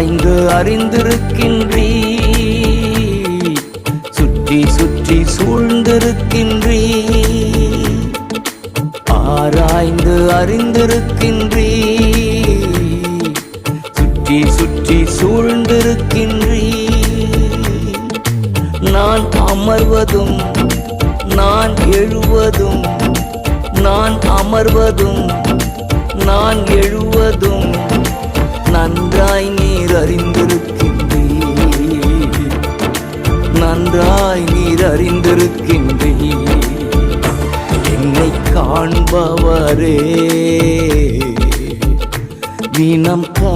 ஆய்ந்து அறிந்திருக்கின்றீ சுற்றி சுற்றி சூழ்ந்திருக்கின்றீ ஆராய்ந்து அறிந்திருக்கின்றீ சுற்றி சுற்றி சூழ்ந்திருக்கின்றீ நான் அமர்வதும் நான் எழுவதும் நான் அமர்வதும் நான் எழுவதும் நன்றாய் நீர் அறிந்திருக்கின்றீர் நன்றாய் நீர் அறிந்திருக்கின்றீர் என்னை காண்பவரே தினம் கா